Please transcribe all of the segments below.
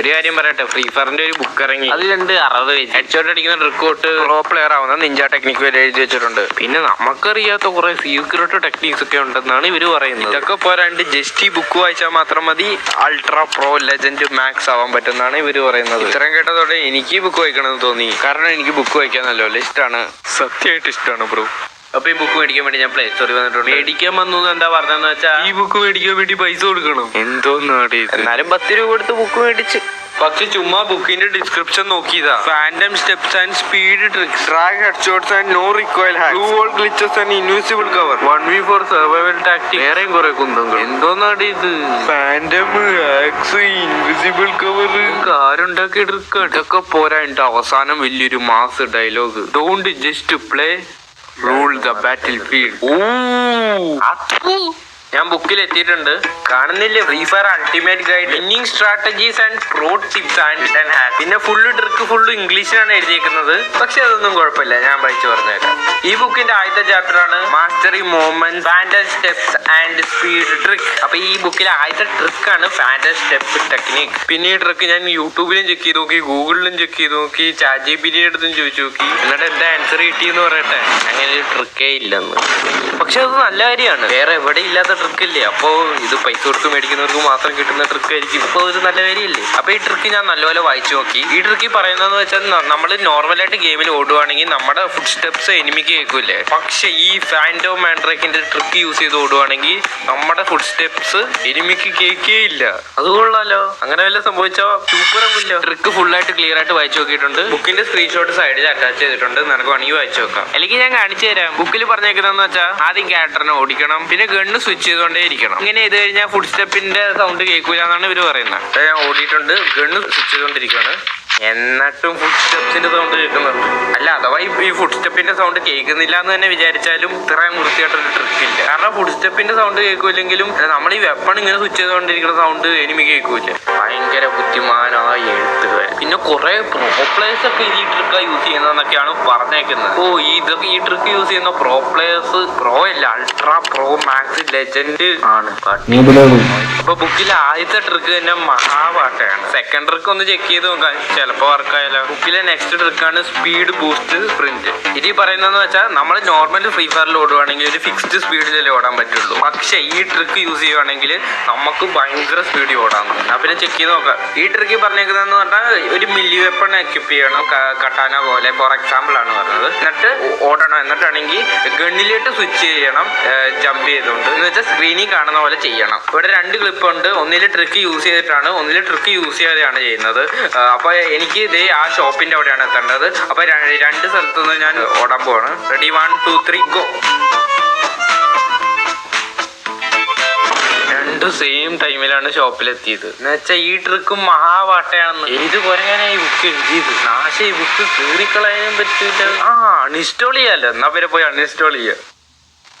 ഒരു കാര്യം പറയട്ടെ ഫ്രീ ഫയറിന്റെ ഒരു ബുക്ക് ഇറങ്ങി. അതിലുണ്ട് അറുപത് പേജ്. ഹെഡ്ഷോട്ട് അടിക്കുന്ന ട്രിക്ക് തൊട്ട് പ്രോ പ്ലെയർ ആവുന്ന നിഞ്ച ടെക്നിക്ക് വരെ എഴുതി വെച്ചിട്ടുണ്ട്. പിന്നെ നമുക്കറിയാത്ത കുറെ സീക്രട്ട് ടെക്നിക്സ് ഒക്കെ ഉണ്ടെന്നാണ് ഇവർ പറയുന്നത്. ഇതൊക്കെ പോരാണ്ട് ജസ്റ്റ് ഈ ബുക്ക് വായിച്ചാൽ മാത്രം മതി. അൾട്രാ പ്രോ ലെജൻഡ് മാക്സ് ആവാൻ പറ്റുന്നതാണ് ഇവർ പറയുന്നത്. ഇത്രയും കേട്ടതോടെ എനിക്ക് ബുക്ക് വായിക്കണമെന്ന് തോന്നി. കാരണം എനിക്ക് ബുക്ക് വായിക്കാൻ നല്ല ഇഷ്ടമാണ് സത്യമായിട്ട് ഇഷ്ടമാണ് ബ്രോ അപ്പൊ ഈ ബുക്ക് മേടിക്കാൻ വേണ്ടി ഞാൻ പ്ലേ സ്റ്റോറിൽ വന്നിട്ടുണ്ട്. മേടിക്കാൻ വന്നു എന്താ പറഞ്ഞതെന്ന് വെച്ചാൽ ഈ ബുക്ക് മേടിക്കാൻ വേണ്ടി പൈസ കൊടുക്കണം. എന്തോ എന്നാലും പത്ത് രൂപ കൊടുത്ത് ബുക്ക് മേടിച്ച്. പക്ഷെ ചുമ്മാ ബുക്കിന്റെ ഡിസ്ക്രിപ്ഷൻ നോക്കിയതാ. Phantom steps and speed tricks drag headshots and no recoil hack blue wall glitches and invisible cover one V four survival tactic വേറെയും കുറെ കുന്തങ്ങൾ. എന്തോന്നാടി ഇത്? ഫാൻഡം ഹാക്സ് ഇൻവിസിബിൾ കവർ കാരുണ്ടാക്കി എടുക്കുക ഇതൊക്കെ പോരാണ്ട് അവസാനം വലിയൊരു mass dialogue don't just play rule the battlefield. Ooh! Athu! ഞാൻ ബുക്കിൽ എത്തിയിട്ടുണ്ട് കാണുന്നില്ലേ Free Fire ultimate guide winning strategies and pro tips and hack പിന്നെ ഫുള്ള് ട്രിക്ക് ഫുള്ള് ഇംഗ്ലീഷിലാണ് എഴുതിയേക്കുന്നത്. പക്ഷെ അതൊന്നും കുഴപ്പമില്ല ഞാൻ വായിച്ചു പറഞ്ഞേക്കാം ഈ ബുക്കിന്റെ ആദ്യത്തെ ചാപ്റ്റർ ആണ് mastery movement phantoms steps and speed trick അപ്പൊ ഈ ബുക്കിലെ ആദ്യത്തെ ട്രിക്ക് ആണ് ഫാന്റസ് സ്റ്റെപ്പ് ടെക്നിക് പിന്നെ ഈ ട്രിക്ക് ഞാൻ യൂട്യൂബിലും ചെക്ക് ചെയ്ത് നോക്കി ഗൂഗിളിലും ചെക്ക് ചെയ്ത് നോക്കി ചാജി ബിരി എടുത്തും ചോദിച്ചു നോക്കി. എന്നിട്ട് എന്താ ആൻസർ കിട്ടിയെന്ന് പറയട്ടെ. അങ്ങനെ ഒരു ട്രിക്കേ ഇല്ലെന്ന്. പക്ഷെ അത് നല്ല കാര്യമാണ്. വേറെ എവിടെ ഇല്ലാത്ത ട്രിക്ക് ഇല്ലേ അപ്പോ ഇത് പൈസ കൊടുത്ത് മേടിക്കുന്നവർക്ക് മാത്രം കിട്ടുന്ന ട്രിക്ക് ആയിരിക്കും. ഇപ്പൊ ഒരു നല്ല കാര്യമില്ലേ? അപ്പോൾ ഈ ട്രിക്ക് ഞാൻ നല്ലപോലെ വായിച്ചു നോക്കി. ഈ ട്രിക്ക് പറയുന്നതെന്ന് വെച്ചാൽ നമ്മൾ നോർമലായിട്ട് ഗെയിമിൽ ഓടുവാണെങ്കിൽ നമ്മുടെ ഫുഡ് സ്റ്റെപ്സ് എനിമിക്ക് കേൾക്കില്ലേ? പക്ഷേ ഈ ഫാൻഡോ മാൻഡ്രേക്കിന്റെ ട്രിക്ക് യൂസ് ചെയ്ത് ഓടുവാണെങ്കിൽ നമ്മുടെ ഫുഡ് സ്റ്റെപ്സ് എനിമിക്ക് കേൾക്കേ ഇല്ല അത് കൊള്ളാലോ. അങ്ങനെ വല്ല സംഭവിച്ചോ? സൂപ്പറാവില്ല ട്രിക്ക് ഫുൾ ആയിട്ട് ക്ലിയർ ആയിട്ട് വായിച്ചു നോക്കിയിട്ടുണ്ട്. ബുക്കിന്റെ സ്ക്രീൻഷോട്ട് സൈഡിൽ അറ്റാച്ച് ചെയ്തിട്ടുണ്ട്. നിനക്ക് വേണമെങ്കിൽ വായിച്ചു നോക്കാം. അല്ലെങ്കിൽ ഞാൻ കാണിച്ചു തരാം. ബുക്കിൽ പറഞ്ഞേക്കുന്നതെന്ന് വെച്ചാൽ ആദ്യം ക്യാരക്ടറിനെ ഓടിക്കണം. പിന്നെ ഗണ്ണ് സ്വിച്ച് ചെയ്തുകൊണ്ടേ ഇരിക്കണം ഇങ്ങനെ ചെയ്ത് കഴിഞ്ഞാൽ ഫുഡ് സ്റ്റെപ്പിന്റെ സൗണ്ട് കേൾക്കൂല എന്നാണ് ഇവർ പറയുന്നത്. ഞാൻ ഓടിയിട്ടുണ്ട് ഗണ്ണ് സ്വിച്ച് ചെയ്തുകൊണ്ടിരിക്കുകയാണ് എന്നിട്ടും ഫുഡ് സ്റ്റെപ്സിന്റെ സൗണ്ട് കേൾക്കുന്നുണ്ട്. അല്ല അഥവാ ഈ- ഫുഡ് സ്റ്റെപ്പിന്റെ സൗണ്ട് കേൾക്കുന്നില്ല എന്ന് തന്നെ വിചാരിച്ചാലും ഇത്രയും വൃത്തിയായിട്ടൊരു ട്രിക്ക് ഇല്ല. കാരണം ഫുഡ് സ്റ്റെപ്പിന്റെ സൗണ്ട് കേൾക്കൂലെങ്കിലും നമ്മൾ ഈ വെപ്പൺ ഇങ്ങനെ സ്വിച്ച് ചെയ്തുകൊണ്ടിരിക്കുന്ന സൗണ്ട് എനിമി കേൾക്കൂല ഭയങ്കര ബുദ്ധിമാനായ എഴുത്തുകാരൻ. പിന്നെ കുറെ പ്രോ പ്ലേയേഴ്സ് ഒക്കെ ഈ ട്രിക്ക് യൂസ് ചെയ്യുന്നതെന്നൊക്കെയാണ് പറഞ്ഞേക്കുന്നത്. ഓ ഈ ഇതൊക്കെ ഈ ട്രിക്ക് യൂസ് ചെയ്യുന്ന പ്രോ പ്ലേയേഴ്സ് പ്രോ അല്ല അൾട്രാ പ്രോ മാക്സ് ലെജൻഡ് ആണ്. ഇപ്പൊ ബുക്കിലെ ആദ്യത്തെ ട്രിക്ക് തന്നെ മഹാപാട്ടയാണ്. സെക്കൻഡ് ട്രിക്ക് ഒന്ന് ചെക്ക് ചെയ്ത് നോക്കാം. ചിലപ്പോ വർക്കായാലോ ബുക്കിലെ നെക്സ്റ്റ് ട്രിക്കാണ് സ്പീഡ് ബൂസ്റ്റ് സ്പ്രിന്റ് ഇത് ഈ പറയുന്നതെന്ന് വെച്ചാൽ നമ്മൾ നോർമൽ ഫ്രീ ഫയറിൽ ഓടുവാണെങ്കിൽ ഒരു ഫിക്സ്ഡ് സ്പീഡിലല്ലേ ഓടാൻ പറ്റുള്ളൂ. പക്ഷെ ഈ ട്രിക്ക് യൂസ് ചെയ്യുവാണെങ്കിൽ നമുക്ക് ഭയങ്കര സ്പീഡിൽ ഓടാൻ പറ്റും. ചെക്ക് ചെയ്ത് നോക്കാം. ഈ ട്രിക്ക് പറഞ്ഞേക്കുന്നതെന്ന് പറഞ്ഞാൽ ഒരു മില്ലി വെപ്പൺ എക്യുപ്പ് ചെയ്യണം. കട്ടാന പോലെ. ഫോർ എക്സാമ്പിൾ ആണ് പറഞ്ഞത്. എന്നിട്ട് ഓടണം. എന്നിട്ടാണെങ്കിൽ ഗണ്ണിലോട്ട് സ്വിച്ച് ചെയ്യണം. ജമ്പ് ചെയ്തുകൊണ്ട്. എന്ന് വെച്ചാൽ സ്ക്രീനിൽ കാണുന്ന പോലെ ചെയ്യണം. ഇവിടെ രണ്ട് ക്ലിപ്പ് ഉണ്ട്. ഒന്നിൽ ട്രിക്ക് യൂസ് ചെയ്തിട്ടാണ് ഒന്നിൽ ട്രിക്ക് യൂസ് ചെയ്യാതെയാണ് ചെയ്യുന്നത്. അപ്പോൾ അപ്പൊ എനിക്ക് ഇതേ ആ ഷോപ്പിന്റെ അവിടെയാണ് എത്തേണ്ടത്. അപ്പൊ രണ്ട് സ്ഥലത്തുനിന്ന് ഞാൻ ഓടാൻ പോവാണ്. Ready one two three go രണ്ട് സെയിം ടൈമിലാണ് ഷോപ്പിലെത്തിയത് എന്ന് വെച്ചാൽ ഈ ട്രിക്കും മഹാവാട്ടയാണെന്ന്. ഏത് ഞാൻ ഈ ബുക്ക് എഴുതിയത്. നാശ ഈ ബുക്ക് കീറിക്കളയാനും പറ്റില്ല ആ അൺഇൻസ്റ്റോൾ ചെയ്യാലോ. എന്നാ പേരെ പോയി അൺഇൻസ്റ്റോൾ ചെയ്യാം.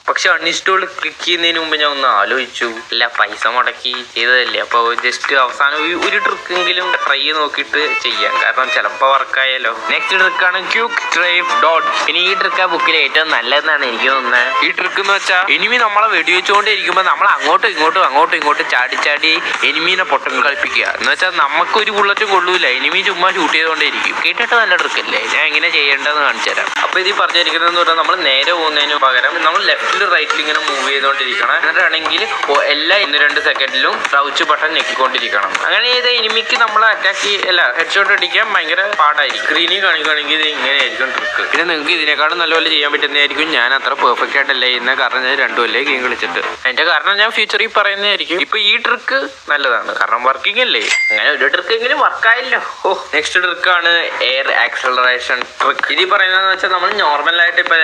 പക്ഷെ അൺഇൻസ്റ്റോൾ ക്ലിക്ക് ചെയ്യുന്നതിന് മുമ്പ് ഞാൻ ഒന്ന് ആലോചിച്ചു. അല്ല പൈസ മുടക്കി ചെയ്തതല്ലേ? അപ്പോൾ ജസ്റ്റ് അവസാനം ഒരു- ട്രിക്കെങ്കിലും ട്രൈ ചെയ്ത് നോക്കിയിട്ട് ചെയ്യാം. കാരണം ചിലപ്പോൾ വർക്കായാലോ നെക്സ്റ്റ് ട്രിക്കാണ് ക്യൂക്ക് ഡ്രൈവ് ഡോട്ട് ഇനി ഈ ട്രിക്ക് ആ ബുക്കിൽ ഏറ്റവും നല്ലതെന്നാണ് എനിക്ക് തോന്നുന്നത്. ഈ ട്രിക്ക് എന്ന് വെച്ചാൽ എനിമി നമ്മളെ വെടിവെച്ചുകൊണ്ടേ ഇരിക്കുമ്പോൾ നമ്മൾ അങ്ങോട്ടും ഇങ്ങോട്ടും അങ്ങോട്ടും ഇങ്ങോട്ടും ചാടി ചാടി എനിമീനെ പൊട്ടം കളിപ്പിക്കുക. എന്ന് വെച്ചാൽ നമുക്ക് ഒരു ബുള്ളറ്റും കൊള്ളൂല. എനിമി ചുമ്മാ ഷൂട്ട് ചെയ്തുകൊണ്ടേ ഇരിക്കും കേട്ടിട്ട് നല്ല ട്രിക്കല്ലേ ഞാൻ എങ്ങനെ ചെയ്യേണ്ടതെന്ന് കാണിച്ചു തരാം അപ്പൊ ഇത് പറഞ്ഞിരിക്കുന്നതെന്ന് പറഞ്ഞാൽ നമ്മൾ നേരെ പോകുന്നതിന് പകരം നമ്മൾ ലെഫ്റ്റിൽ റൈറ്റിൽ ഇങ്ങനെ മൂവ് ചെയ്തുകൊണ്ടിരിക്കണം എന്നിട്ടാണെങ്കിൽ എല്ലാ ഒന്ന് രണ്ട് സെക്കൻഡിലും ക്രൗച്ച് ബട്ടൺ ഞെക്കിക്കൊണ്ടിരിക്കണം. അങ്ങനെ ചെയ്ത എനിമിക്ക് നമ്മൾ അറ്റാക്ക് അല്ല ഹെഡ്ഷോട്ട് അടിക്കാൻ ഭയങ്കര പാടായിരിക്കും. സ്ക്രീനിൽ കാണിക്കുകയാണെങ്കിൽ ഇത് ഇങ്ങനെയായിരിക്കും ട്രിക്ക് പിന്നെ നിങ്ങൾക്ക് ഇതിനേക്കാളും നല്ലപോലെ ചെയ്യാൻ പറ്റുന്നതായിരിക്കും. ഞാൻ അത്ര പെർഫെക്റ്റ് ആയിട്ടല്ല ചെയ്യുന്നത് കാരണം ഞാൻ രണ്ടു കൊല്ലേ ഗെയിം കളിച്ചിട്ട്. അതിന്റെ കാരണം ഞാൻ ഫ്യൂച്ചറിൽ പറയുന്നതായിരിക്കും. ഇപ്പൊ ഈ ട്രിക്ക് നല്ലതാണ്. കാരണം വർക്കിംഗ് അല്ലേ? അങ്ങനെ ഒരു ട്രിക്ക് എങ്കിലും വർക്കായല്ലോ ഓ നെക്സ്റ്റ് ട്രിക്കാണ് എയർ ആക്സലറേഷൻ ട്രിക്ക് ഇത് പറയുന്നത് പറയുന്നതെന്ന് വെച്ചാൽ നമ്മൾ നോർമൽ ആയിട്ട് ഇപ്പൊ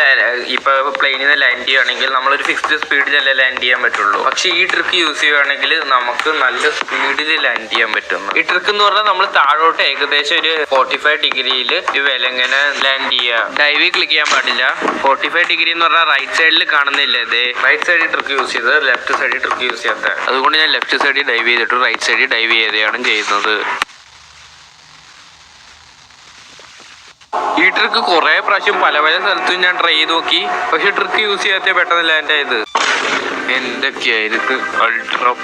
ഇപ്പൊ പ്ലെയിനിൽ നിന്ന് ലാൻഡ് ചെയ്യുകയാണെങ്കിൽ നമ്മളൊരു ഫിക്സ്ഡ് സ്പീഡിലല്ലേ ലാൻഡ് ചെയ്യാൻ പറ്റുള്ളൂ. പക്ഷെ ഈ ട്രിക്ക് യൂസ് ചെയ്യുകയാണെങ്കിൽ നമുക്ക് നല്ല സ്പീഡിൽ ലാൻഡ് ചെയ്യാൻ പറ്റുന്നു. ഈ ട്രിക്ക് എന്ന് പറഞ്ഞാൽ നമ്മൾ താഴോട്ട് ഏകദേശം ഒരു ഫോർട്ടി ഫൈവ് ഡിഗ്രിയിൽ ഒരു വിലങ്ങനെ ലാൻഡ് ചെയ്യുക ഡൈവിൽ ക്ലിക്ക് ചെയ്യാൻ പാടില്ല. ഫോർട്ടി ഫൈവ് ഡിഗ്രി എന്ന് പറഞ്ഞാൽ റൈറ്റ് സൈഡിൽ കാണുന്നില്ല ഇത്. റൈറ്റ് സൈഡിൽ ട്രിക്ക് യൂസ് ചെയ്തത് ലെഫ്റ്റ് സൈഡിൽ ട്രിക്ക് യൂസ് ചെയ്യാത്ത അതുകൊണ്ട് ഞാൻ ലെഫ്റ്റ് സൈഡിൽ ഡൈവ് ചെയ്തിട്ട് റൈറ്റ് സൈഡിൽ ഡൈവ് ചെയ്തെയാണ് ചെയ്യുന്നത്. ഈ ട്രിക്ക് കുറെ പ്രാവശ്യം പല പല സ്ഥലത്തും ഞാൻ ട്രൈ ചെയ്ത് നോക്കി. പക്ഷെ ട്രിക്ക് യൂസ് ചെയ്യാത്ത പെട്ടെന്നല്ല എന്റെ ആയത് എന്തൊക്കെയായിരിക്കും? അൾട്രാ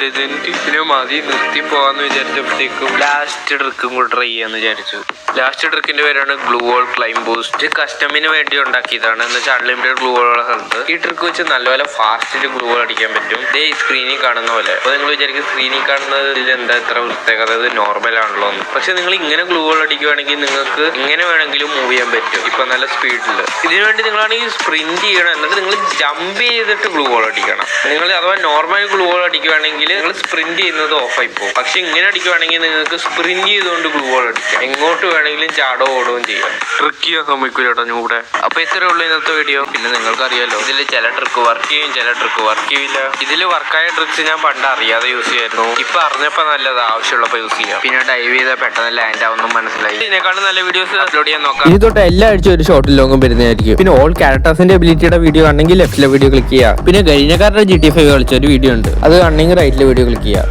ലെജൻഡ് ഇതിന് മതി. നിർത്തി പോവാന്ന് വിചാരിച്ചപ്പോഴത്തേക്കും ലാസ്റ്റ് ട്രിക്കും കൂടെ ട്രൈ ചെയ്യാന്ന് വിചാരിച്ചു. ലാസ്റ്റ് ട്രിക്കിന്റെ പേരാണ് ഗ്ലൂ വോൾ ക്ലൈം ബൂസ്റ്റ് കസ്റ്റമിന് വേണ്ടി ഉണ്ടാക്കിയതാണ്. എന്ന് വെച്ചാൽ അൺലിമിറ്റഡ് ഗ്ലൂ സ്ഥലത്ത്. ഈ ട്രിക്ക് വെച്ച് നല്ലപോലെ ഫാസ്റ്റിൽ ഗ്ലൂ അടിക്കാൻ പറ്റും. ഇതേ സ്ക്രീനിൽ കാണുന്ന പോലെ. അപ്പൊ നിങ്ങൾ വിചാരിക്കും സ്ക്രീനിൽ കാണുന്നതിൽ എന്താ ഇത്ര പ്രത്യേകത നോർമൽ ആണല്ലോ എന്ന്. പക്ഷെ നിങ്ങൾ ഇങ്ങനെ ഗ്ലൂ വോൾ നിങ്ങൾക്ക് ഇങ്ങനെ വേണമെങ്കിലും മൂവ് ചെയ്യാൻ പറ്റും. ഇപ്പൊ നല്ല സ്പീഡിൽ ഇതിനുവേണ്ടി നിങ്ങളാണെങ്കിൽ സ്പ്രിന്റ് ചെയ്യണം. എന്നിട്ട് നിങ്ങൾ ജമ്പ് ചെയ്തിട്ട് ഗ്ലൂ വോൾ അടിക്കണം. നിങ്ങൾ അഥവാ നോർമൽ ഗ്ലൂ വോൾ അടിക്കുവാണെങ്കിൽ നിങ്ങൾ സ്പ്രിന്റ് ചെയ്യുന്നത് ഓഫായി പോകും. പക്ഷെ ഇങ്ങനെ അടിക്കുവാണെങ്കിൽ നിങ്ങൾക്ക് സ്പ്രിന്റ് ചെയ്തുകൊണ്ട് ഗ്ലൂ വോൾ അടിക്കാം. എങ്ങോട്ട് വേണമെങ്കിലും ചാടോ ഓടുകയും ചെയ്യാം. ട്രിക്ക് ചെയ്യാൻ സമ്മതിക്കൂല കേട്ടോ ഞൂടെ. അപ്പൊ ഇത്രേ ഉള്ളൂ ഇന്നത്തെ വീഡിയോ പിന്നെ നിങ്ങൾക്ക് അറിയാലോ ഇതിൽ ചില ട്രിക്ക് വർക്ക് ചെയ്യും ചില ട്രിക്ക് വർക്ക് ചെയ്യില്ല. ഇതിൽ വർക്കായ ട്രിക്സ് ഞാൻ പണ്ട് അറിയാതെ യൂസ് ചെയ്യായിരുന്നു ഇപ്പൊ അറിഞ്ഞപ്പോ നല്ലത് ആവശ്യമുള്ളപ്പോ യൂസ് ചെയ്യാം. പിന്നെ ഡൈവ് ചെയ്താൽ പെട്ടെന്ന് ലാൻഡ് ആവുന്നു മനസ്സിലായി. ഇതിനേക്കാളും നല്ല വീഡിയോസ് അപ്ലോഡ് ചെയ്യാൻ നോക്കാം. ഇത് തൊട്ട് എല്ലാ ആഴ്ചയും ഒരു ഷോർട്ട് ലോങ്ങും വരുന്നതായിരിക്കും. പിന്നെ ഓൾ ക്യാരക്ടേഴ്സിന്റെ എബിലിറ്റിയുടെ വീഡിയോ ആണെങ്കിൽ ലെഫ്റ്റിലെ വീഡിയോ ക്ലിക്ക് ചെയ്യാം. പിന്നെ കഴിഞ്ഞക്കാരുടെ ജി ടി ഫൈവ് കളിച്ച ഒരു വീഡിയോ ഉണ്ട്. അത് റണ്ണിങ് റൈറ്റിൽ വീഡിയോ ക്ലിക്ക് ചെയ്യുക